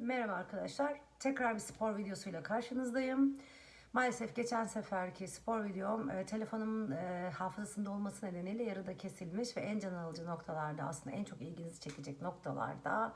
Merhaba arkadaşlar. Tekrar bir spor videosuyla karşınızdayım. Maalesef geçen seferki spor videom e, telefonumun e, hafızasında olması nedeniyle yarıda kesilmiş ve en can alıcı noktalarda aslında en çok ilginizi çekecek noktalarda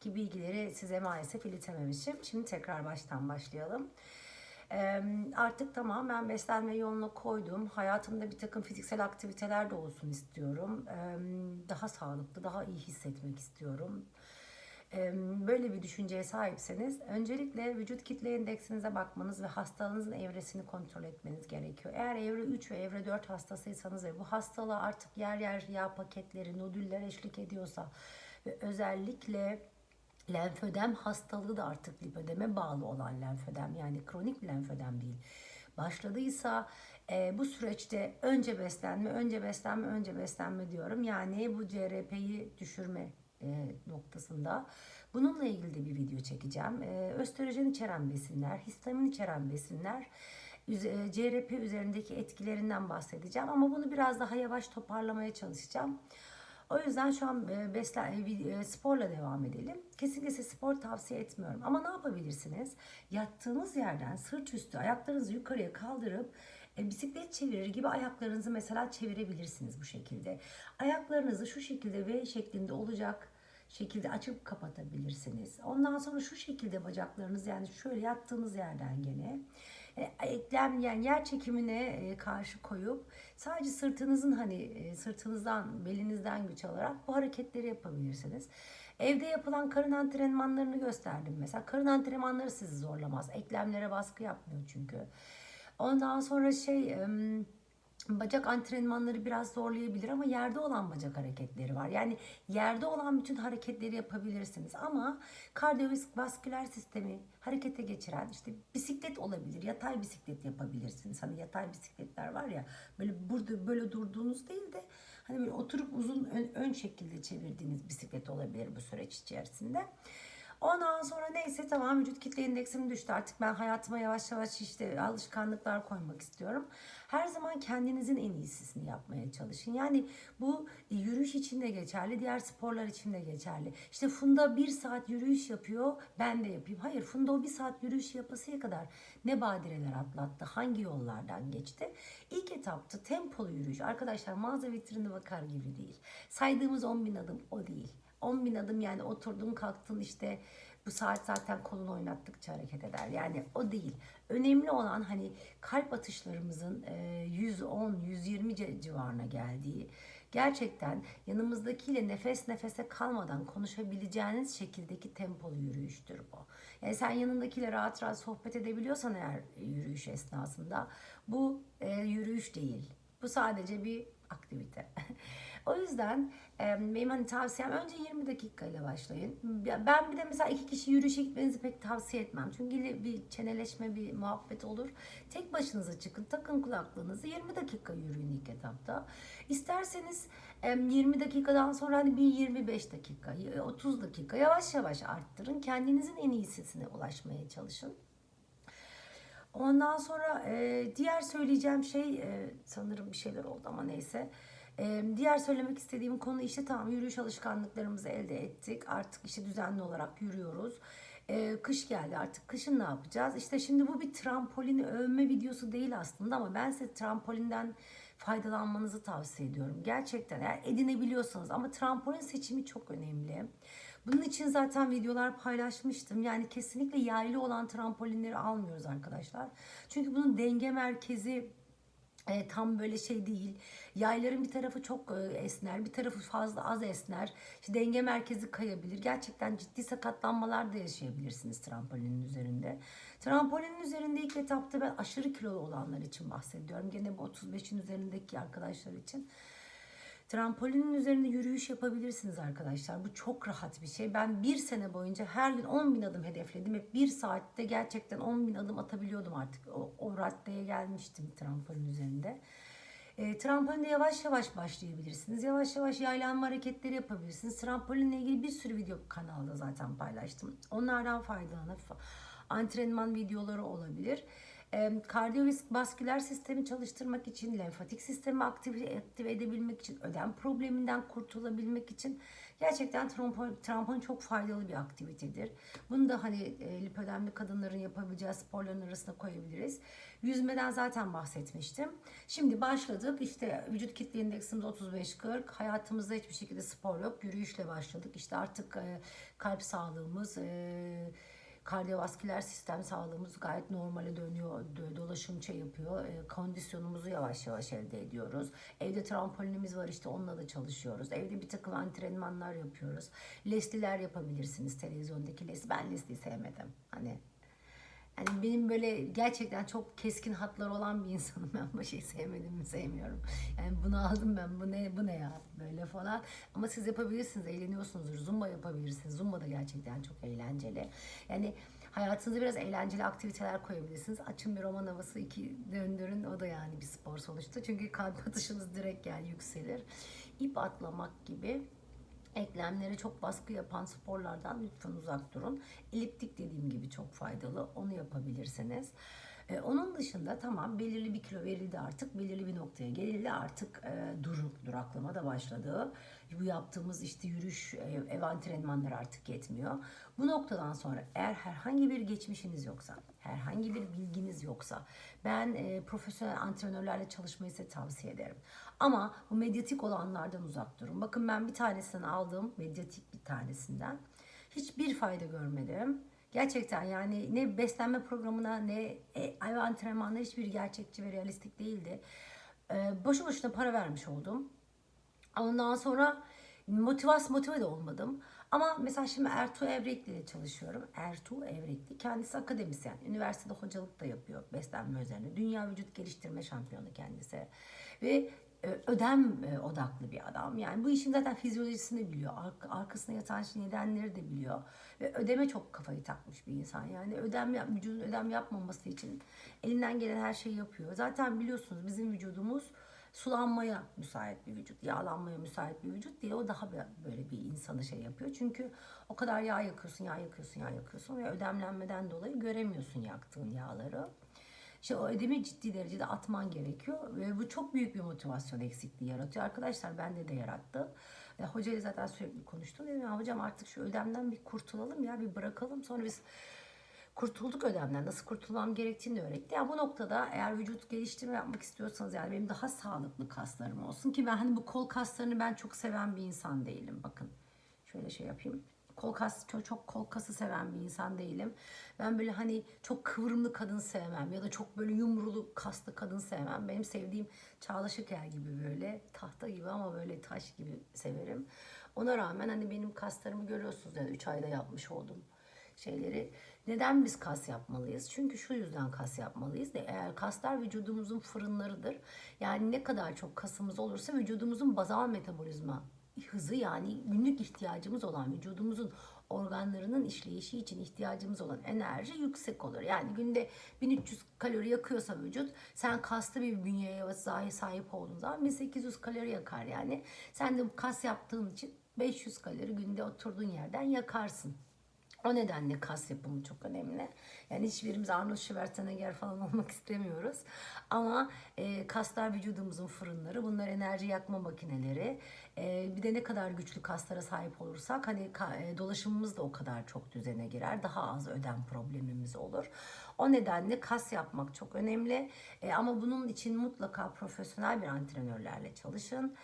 ki bilgileri size maalesef iletememişim. Şimdi tekrar baştan başlayalım. E, artık tamamen beslenme yoluna koydum. Hayatımda bir takım fiziksel aktiviteler de olsun istiyorum. Daha sağlıklı, daha iyi hissetmek istiyorum böyle bir düşünceye sahipseniz öncelikle vücut kitle indeksinize bakmanız ve hastalığınızın evresini kontrol etmeniz gerekiyor. Eğer evre 3 ve evre 4 hastasıysanız ve bu hastalığa artık yer yer yağ paketleri, nodüller eşlik ediyorsa ve özellikle lenfödem hastalığı da artık lipödeme bağlı olan lenfödem yani kronik lenfödem değil başladıysa e, bu süreçte önce beslenme, önce beslenme, önce beslenme diyorum. Yani bu CRP'yi düşürme noktasında. Bununla ilgili de bir video çekeceğim. E, östrojen içeren besinler, histamin içeren besinler, e, CRP üzerindeki etkilerinden bahsedeceğim. Ama bunu biraz daha yavaş toparlamaya çalışacağım. O yüzden şu an e, beslen, e, sporla devam edelim. Kesinlikle spor tavsiye etmiyorum. Ama ne yapabilirsiniz? Yattığınız yerden sırt üstü ayaklarınızı yukarıya kaldırıp e, bisiklet çevirir gibi ayaklarınızı mesela çevirebilirsiniz bu şekilde. Ayaklarınızı şu şekilde V şeklinde olacak şekilde açıp kapatabilirsiniz. Ondan sonra şu şekilde bacaklarınız yani şöyle yattığınız yerden gene e, eklem yani yer çekimine e, karşı koyup sadece sırtınızın hani e, sırtınızdan belinizden güç alarak bu hareketleri yapabilirsiniz. Evde yapılan karın antrenmanlarını gösterdim mesela. Karın antrenmanları sizi zorlamaz. Eklemlere baskı yapmıyor çünkü. Ondan sonra şey bacak antrenmanları biraz zorlayabilir ama yerde olan bacak hareketleri var. Yani yerde olan bütün hareketleri yapabilirsiniz ama kardiyovasküler sistemi harekete geçiren işte bisiklet olabilir. Yatay bisiklet yapabilirsiniz. Hani yatay bisikletler var ya böyle burada böyle durduğunuz değil de hani böyle oturup uzun ön, ön şekilde çevirdiğiniz bisiklet olabilir bu süreç içerisinde. Ondan sonra neyse tamam vücut kitle indeksim düştü. Artık ben hayatıma yavaş yavaş işte alışkanlıklar koymak istiyorum. Her zaman kendinizin en iyisini yapmaya çalışın. Yani bu yürüyüş için de geçerli, diğer sporlar için de geçerli. İşte Funda bir saat yürüyüş yapıyor, ben de yapayım. Hayır Funda o bir saat yürüyüş yapasıya kadar ne badireler atlattı, hangi yollardan geçti. İlk etapta tempolu yürüyüş. Arkadaşlar mağaza vitrinine bakar gibi değil. Saydığımız 10 bin adım o değil. 10 bin adım yani oturdun kalktın işte bu saat zaten kolunu oynattıkça hareket eder. Yani o değil. Önemli olan hani kalp atışlarımızın 110-120 civarına geldiği, gerçekten yanımızdakiyle nefes nefese kalmadan konuşabileceğiniz şekildeki tempolu yürüyüştür bu. Yani sen yanındakiyle rahat rahat sohbet edebiliyorsan eğer yürüyüş esnasında bu yürüyüş değil. Bu sadece bir aktivite. o yüzden benim hani tavsiyem önce 20 dakikayla başlayın. Ben bir de mesela iki kişi yürüyüşe gitmenizi pek tavsiye etmem. Çünkü bir çeneleşme, bir muhabbet olur. Tek başınıza çıkın, takın kulaklığınızı 20 dakika yürüyün ilk etapta. İsterseniz 20 dakikadan sonra hani bir 25 dakika, 30 dakika yavaş yavaş arttırın. Kendinizin en iyisine ulaşmaya çalışın. Ondan sonra diğer söyleyeceğim şey sanırım bir şeyler oldu ama neyse. Diğer söylemek istediğim konu işte tamam yürüyüş alışkanlıklarımızı elde ettik. Artık işte düzenli olarak yürüyoruz. Kış geldi artık kışın ne yapacağız? İşte şimdi bu bir trampolini övme videosu değil aslında ama ben size trampolinden faydalanmanızı tavsiye ediyorum. Gerçekten eğer edinebiliyorsanız ama trampolin seçimi çok önemli. Bunun için zaten videolar paylaşmıştım. Yani kesinlikle yaylı olan trampolinleri almıyoruz arkadaşlar. Çünkü bunun denge merkezi e, tam böyle şey değil. Yayların bir tarafı çok e, esner, bir tarafı fazla az esner. İşte denge merkezi kayabilir. Gerçekten ciddi sakatlanmalar da yaşayabilirsiniz trampolinin üzerinde. Trampolinin üzerinde ilk etapta ben aşırı kilolu olanlar için bahsediyorum. Gene bu 35'in üzerindeki arkadaşlar için. Trampolinin üzerinde yürüyüş yapabilirsiniz arkadaşlar. Bu çok rahat bir şey. Ben bir sene boyunca her gün 10 bin adım hedefledim. Hep bir saatte gerçekten 10 bin adım atabiliyordum artık. O, o raddeye gelmiştim trampolin üzerinde. E, trampolide yavaş yavaş başlayabilirsiniz. Yavaş yavaş yaylanma hareketleri yapabilirsiniz. Trampolinle ilgili bir sürü video kanalda zaten paylaştım. Onlardan faydalanıp antrenman videoları olabilir. E, kardiyovasküler sistemi çalıştırmak için, lenfatik sistemi aktive, aktive edebilmek için, ödem probleminden kurtulabilmek için Gerçekten trampon, trampon çok faydalı bir aktivitedir. Bunu da hani e, lipödemli kadınların yapabileceği sporların arasına koyabiliriz. Yüzmeden zaten bahsetmiştim. Şimdi başladık. İşte vücut kitle indeksimiz 35-40. Hayatımızda hiçbir şekilde spor yok. Yürüyüşle başladık. İşte artık e, kalp sağlığımız, e, kardiyovasküler sistem sağlığımız gayet normale dönüyor. dö- Dolaşım şey yapıyor. E, kondisyonumuzu yavaş yavaş elde ediyoruz. Evde trampolinimiz var işte onunla da çalışıyoruz. Evde bir takım antrenmanlar yapıyoruz. Lesliler yapabilirsiniz televizyondaki les. Ben lesliyi sevmedim. Hani yani benim böyle gerçekten çok keskin hatlar olan bir insanım. Ben bu şeyi sevmedim mi sevmiyorum. Yani bunu aldım ben bu ne bu ne ya böyle falan. Ama siz yapabilirsiniz eğleniyorsunuzdur. Zumba yapabilirsiniz. Zumba da gerçekten çok eğlenceli. Yani hayatınıza biraz eğlenceli aktiviteler koyabilirsiniz. Açın bir roman havası iki döndürün o da yani bir spor sonuçta. Çünkü kalp atışınız direkt yani yükselir. İp atlamak gibi eklemlere çok baskı yapan sporlardan lütfen uzak durun. Eliptik dediğim gibi çok faydalı. Onu yapabilirsiniz. Ee, onun dışında tamam belirli bir kilo verildi artık. Belirli bir noktaya gelildi artık e, dur, duraklama da başladı. Bu yaptığımız işte yürüyüş, ev, ev antrenmanları artık yetmiyor. Bu noktadan sonra eğer herhangi bir geçmişiniz yoksa, herhangi bir bilginiz yoksa ben e, profesyonel antrenörlerle çalışmayı size tavsiye ederim. Ama bu medyatik olanlardan uzak durun. Bakın ben bir tanesinden aldım, medyatik bir tanesinden. Hiçbir fayda görmedim. Gerçekten yani ne beslenme programına ne ev antrenmanına hiçbir gerçekçi ve realistik değildi. Ee, boşu boşuna para vermiş oldum. Ondan sonra motivas motive de olmadım. Ama mesela şimdi Ertuğ Evrekli ile çalışıyorum. Ertuğ Evrekli kendisi akademisyen. Üniversitede hocalık da yapıyor beslenme üzerine. Dünya vücut geliştirme şampiyonu kendisi. Ve ödem e, odaklı bir adam. Yani bu işin zaten fizyolojisini biliyor. Ar- arkasına yatan şey nedenleri de biliyor. Ve ödeme çok kafayı takmış bir insan. Yani ödem yap, vücudun ödem yapmaması için elinden gelen her şeyi yapıyor. Zaten biliyorsunuz bizim vücudumuz sulanmaya müsait bir vücut, yağlanmaya müsait bir vücut diye o daha böyle bir insanı şey yapıyor. Çünkü o kadar yağ yakıyorsun, yağ yakıyorsun, yağ yakıyorsun ve ödemlenmeden dolayı göremiyorsun yaktığın yağları. İşte o ödemi ciddi derecede atman gerekiyor ve bu çok büyük bir motivasyon eksikliği yaratıyor. Arkadaşlar bende de yarattı. Ve hocayla zaten sürekli konuştum. Dedim ya hocam artık şu ödemden bir kurtulalım ya bir bırakalım. Sonra biz kurtulduk ödemden. Nasıl kurtulmam gerektiğini öğretti. Yani bu noktada eğer vücut geliştirme yapmak istiyorsanız yani benim daha sağlıklı kaslarım olsun ki ben hani bu kol kaslarını ben çok seven bir insan değilim. Bakın şöyle şey yapayım. Kol kas çok, çok kol kası seven bir insan değilim. Ben böyle hani çok kıvrımlı kadın sevmem ya da çok böyle yumrulu kaslı kadın sevmem. Benim sevdiğim Çağla Şeker gibi böyle tahta gibi ama böyle taş gibi severim. Ona rağmen hani benim kaslarımı görüyorsunuz yani 3 ayda yapmış oldum şeyleri. Neden biz kas yapmalıyız? Çünkü şu yüzden kas yapmalıyız. De eğer kaslar vücudumuzun fırınlarıdır. Yani ne kadar çok kasımız olursa vücudumuzun bazal metabolizma hızı yani günlük ihtiyacımız olan vücudumuzun organlarının işleyişi için ihtiyacımız olan enerji yüksek olur. Yani günde 1300 kalori yakıyorsa vücut sen kaslı bir bünyeye sahip olduğun zaman 1800 kalori yakar yani. Sen de kas yaptığın için 500 kalori günde oturduğun yerden yakarsın. O nedenle kas yapımı çok önemli. Yani hiçbirimiz Arnold Schwarzenegger falan olmak istemiyoruz. Ama e, kaslar vücudumuzun fırınları. Bunlar enerji yakma makineleri. E, bir de ne kadar güçlü kaslara sahip olursak hani ka- e, dolaşımımız da o kadar çok düzene girer. Daha az ödem problemimiz olur. O nedenle kas yapmak çok önemli. E, ama bunun için mutlaka profesyonel bir antrenörlerle çalışın.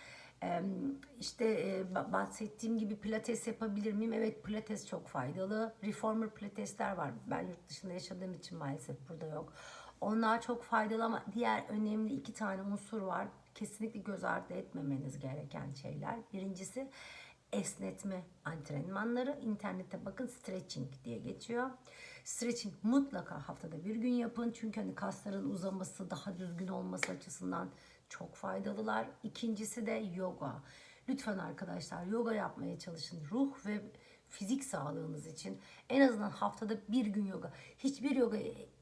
İşte e, ba- bahsettiğim gibi pilates yapabilir miyim? Evet pilates çok faydalı. Reformer pilatesler var. Ben yurt dışında yaşadığım için maalesef burada yok. Onlar çok faydalı ama diğer önemli iki tane unsur var. Kesinlikle göz ardı etmemeniz gereken şeyler. Birincisi esnetme antrenmanları. İnternete bakın stretching diye geçiyor. Stretching mutlaka haftada bir gün yapın. Çünkü hani kasların uzaması, daha düzgün olması açısından çok faydalılar. İkincisi de yoga. Lütfen arkadaşlar yoga yapmaya çalışın. Ruh ve fizik sağlığınız için en azından haftada bir gün yoga. Hiçbir yoga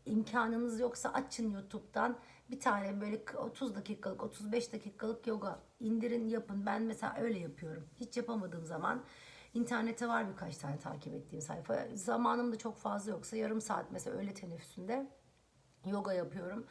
imkanınız yoksa açın YouTube'dan bir tane böyle 30 dakikalık 35 dakikalık yoga indirin yapın. Ben mesela öyle yapıyorum. Hiç yapamadığım zaman internete var birkaç tane takip ettiğim sayfa. Zamanım da çok fazla yoksa yarım saat mesela öğle teneffüsünde yoga yapıyorum.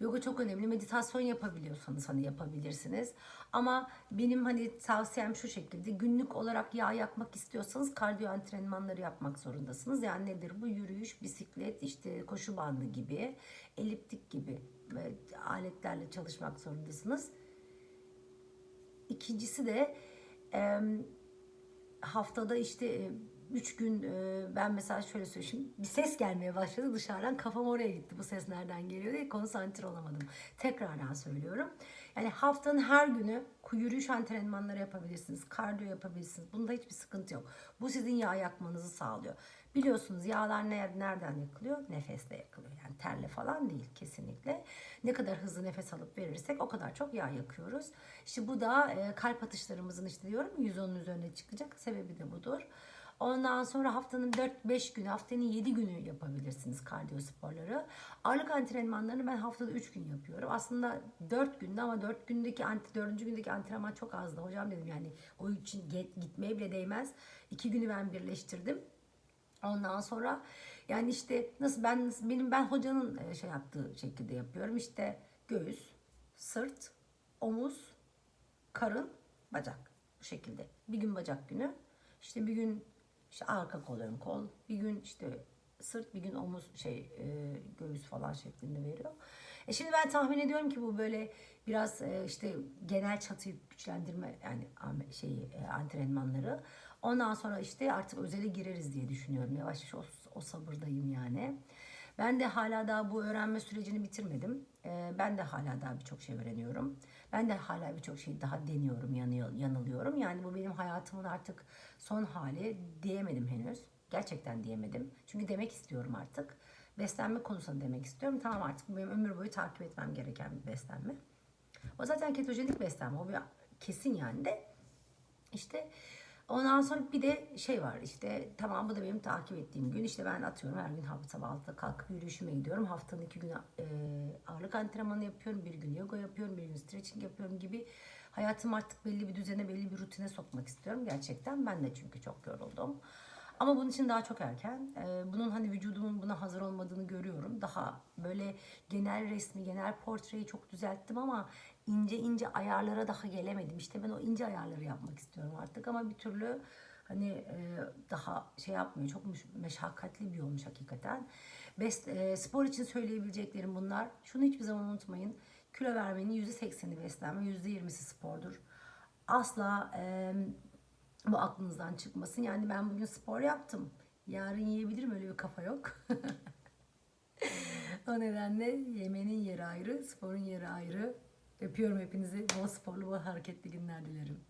Yoga çok önemli. Meditasyon yapabiliyorsanız hani yapabilirsiniz. Ama benim hani tavsiyem şu şekilde. Günlük olarak yağ yakmak istiyorsanız kardiyo antrenmanları yapmak zorundasınız. Yani nedir bu? Yürüyüş, bisiklet, işte koşu bandı gibi, eliptik gibi e, aletlerle çalışmak zorundasınız. İkincisi de haftada işte 3 gün e, ben mesela şöyle söyleyeyim bir ses gelmeye başladı dışarıdan kafam oraya gitti bu ses nereden geliyor diye konsantre olamadım. Tekrardan söylüyorum. Yani haftanın her günü yürüyüş antrenmanları yapabilirsiniz. Kardiyo yapabilirsiniz. Bunda hiçbir sıkıntı yok. Bu sizin yağ yakmanızı sağlıyor. Biliyorsunuz yağlar ne- nereden yakılıyor? Nefesle yakılıyor. Yani terle falan değil kesinlikle. Ne kadar hızlı nefes alıp verirsek o kadar çok yağ yakıyoruz. İşte bu da e, kalp atışlarımızın işte diyorum 110'un üzerine çıkacak. Sebebi de budur. Ondan sonra haftanın 4-5 günü, haftanın 7 günü yapabilirsiniz kardiyo sporları. Ağırlık antrenmanlarını ben haftada 3 gün yapıyorum. Aslında 4 günde ama 4 gündeki, anti, 4. gündeki antrenman çok azdı. Hocam dedim yani o için gitmeye bile değmez. 2 günü ben birleştirdim. Ondan sonra yani işte nasıl ben nasıl- benim ben hocanın e, şey yaptığı şekilde yapıyorum. İşte göğüs, sırt, omuz, karın, bacak bu şekilde. Bir gün bacak günü. işte bir gün işte arka kol ön kol. Bir gün işte sırt bir gün omuz şey e, göğüs falan şeklinde veriyor. E şimdi ben tahmin ediyorum ki bu böyle biraz e, işte genel çatıyı güçlendirme yani şeyi e, antrenmanları. Ondan sonra işte artık özele gireriz diye düşünüyorum. Yavaş yavaş o, o sabırdayım yani. Ben de hala daha bu öğrenme sürecini bitirmedim. Ee, ben de hala daha birçok şey öğreniyorum. Ben de hala birçok şey daha deniyorum, yanıyor, yanılıyorum. Yani bu benim hayatımın artık son hali diyemedim henüz. Gerçekten diyemedim. Çünkü demek istiyorum artık. Beslenme konusunda demek istiyorum. Tamam artık bu benim ömür boyu takip etmem gereken bir beslenme. O zaten ketojenik beslenme. O bir kesin yani de. İşte ondan sonra bir de şey var işte tamam bu da benim takip ettiğim gün işte ben atıyorum her gün sabah 6'da kalkıp yürüyüşüme gidiyorum. Haftanın iki günü e, ağırlık antrenmanı yapıyorum. Bir gün yoga yapıyorum. Bir gün stretching yapıyorum gibi. Hayatımı artık belli bir düzene belli bir rutine sokmak istiyorum. Gerçekten ben de çünkü çok yoruldum. Ama bunun için daha çok erken. Ee, bunun hani vücudumun buna hazır olmadığını görüyorum. Daha böyle genel resmi, genel portreyi çok düzelttim ama ince ince ayarlara daha gelemedim. İşte ben o ince ayarları yapmak istiyorum artık ama bir türlü hani e, daha şey yapmıyor. Çok meşakkatli bir olmuş hakikaten. Best, e, spor için söyleyebileceklerim bunlar. Şunu hiçbir zaman unutmayın. Kilo vermenin %80'i beslenme, %20'si spordur. Asla e, bu aklınızdan çıkmasın. Yani ben bugün spor yaptım. Yarın yiyebilirim öyle bir kafa yok. o nedenle yemenin yeri ayrı, sporun yeri ayrı. Öpüyorum hepinizi. Bol sporlu, bol hareketli günler dilerim.